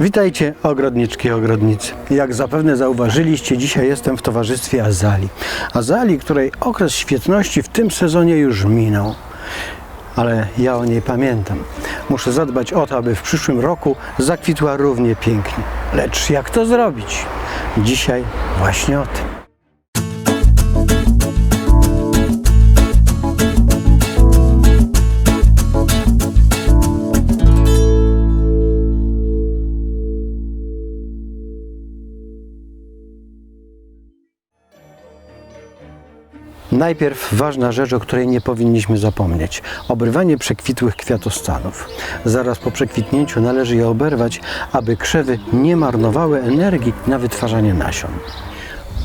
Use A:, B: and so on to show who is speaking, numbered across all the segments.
A: Witajcie ogrodniczki, ogrodnicy. Jak zapewne zauważyliście, dzisiaj jestem w towarzystwie Azali. Azali, której okres świetności w tym sezonie już minął. Ale ja o niej pamiętam. Muszę zadbać o to, aby w przyszłym roku zakwitła równie pięknie. Lecz jak to zrobić? Dzisiaj właśnie o tym. Najpierw ważna rzecz, o której nie powinniśmy zapomnieć. Obrywanie przekwitłych kwiatostanów. Zaraz po przekwitnięciu należy je oberwać, aby krzewy nie marnowały energii na wytwarzanie nasion.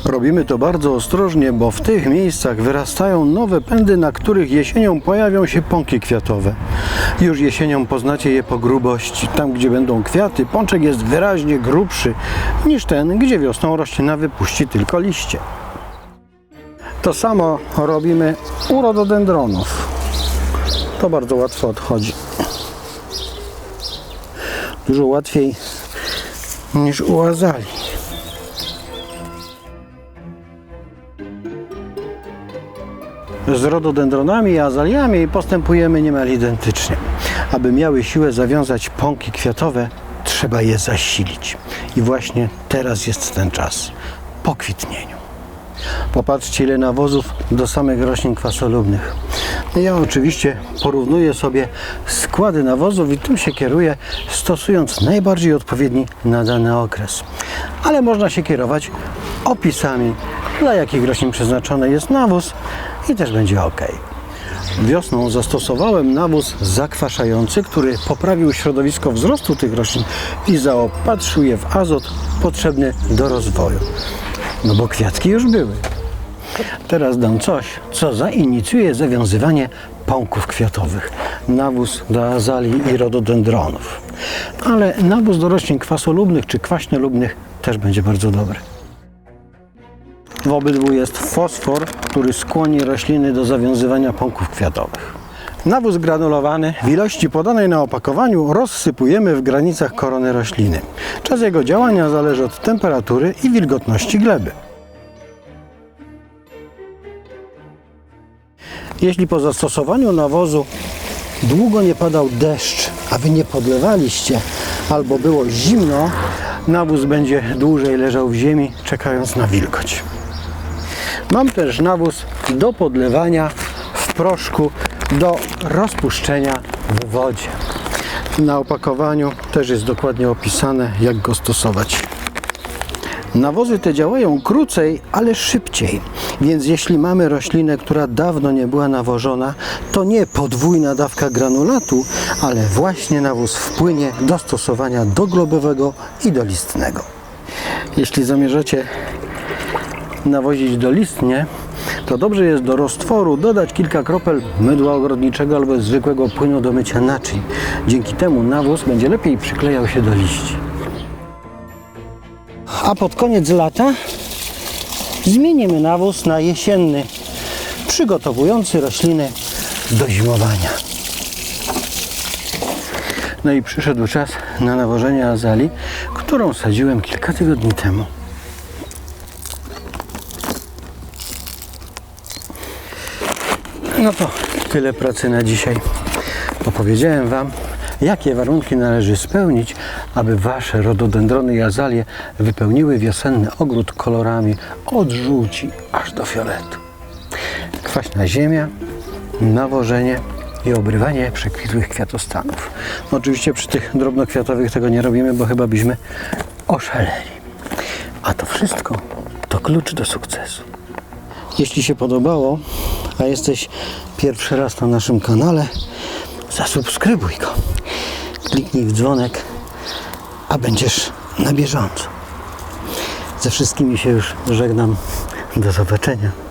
A: Robimy to bardzo ostrożnie, bo w tych miejscach wyrastają nowe pędy, na których jesienią pojawią się pąki kwiatowe. Już jesienią poznacie je po grubości. Tam, gdzie będą kwiaty, pączek jest wyraźnie grubszy niż ten, gdzie wiosną roślina wypuści tylko liście. To samo robimy u rododendronów. To bardzo łatwo odchodzi. Dużo łatwiej niż u azali. Z rododendronami i azaliami postępujemy niemal identycznie. Aby miały siłę zawiązać pąki kwiatowe, trzeba je zasilić. I właśnie teraz jest ten czas po kwitnieniu. Popatrzcie, ile nawozów do samych roślin kwasolubnych. Ja oczywiście porównuję sobie składy nawozów i tym się kieruję, stosując najbardziej odpowiedni na dany okres. Ale można się kierować opisami, dla jakich roślin przeznaczony jest nawóz i też będzie ok. Wiosną zastosowałem nawóz zakwaszający, który poprawił środowisko wzrostu tych roślin i zaopatrzył je w azot potrzebny do rozwoju. No bo kwiatki już były. Teraz dam coś, co zainicjuje zawiązywanie pąków kwiatowych. Nawóz do azalii i rododendronów. Ale nawóz do roślin kwasolubnych czy kwaśnolubnych też będzie bardzo dobry. W obydwu jest fosfor, który skłoni rośliny do zawiązywania pąków kwiatowych. Nawóz granulowany w ilości podanej na opakowaniu rozsypujemy w granicach korony rośliny. Czas jego działania zależy od temperatury i wilgotności gleby. Jeśli po zastosowaniu nawozu długo nie padał deszcz, a wy nie podlewaliście, albo było zimno, nawóz będzie dłużej leżał w ziemi, czekając na wilgoć. Mam też nawóz do podlewania w proszku do rozpuszczenia w wodzie. Na opakowaniu też jest dokładnie opisane, jak go stosować. Nawozy te działają krócej, ale szybciej. Więc jeśli mamy roślinę, która dawno nie była nawożona, to nie podwójna dawka granulatu, ale właśnie nawóz wpłynie do stosowania doglobowego i dolistnego. Jeśli zamierzacie nawozić dolistnie, to dobrze jest do roztworu dodać kilka kropel mydła ogrodniczego albo zwykłego płynu do mycia naczyń. Dzięki temu nawóz będzie lepiej przyklejał się do liści. A pod koniec lata zmienimy nawóz na jesienny, przygotowujący rośliny do zimowania. No i przyszedł czas na nawożenie azali, którą sadziłem kilka tygodni temu. No to tyle pracy na dzisiaj. Opowiedziałem Wam, jakie warunki należy spełnić, aby Wasze rododendrony i azalie wypełniły wiosenny ogród kolorami od żółci aż do fioletu. Kwaśna ziemia, nawożenie i obrywanie przekwitłych kwiatostanów. No oczywiście przy tych drobnokwiatowych tego nie robimy, bo chyba byśmy oszaleli. A to wszystko to klucz do sukcesu. Jeśli się podobało, a jesteś pierwszy raz na naszym kanale, zasubskrybuj go. Kliknij w dzwonek, a będziesz na bieżąco. Ze wszystkimi się już żegnam. Do zobaczenia.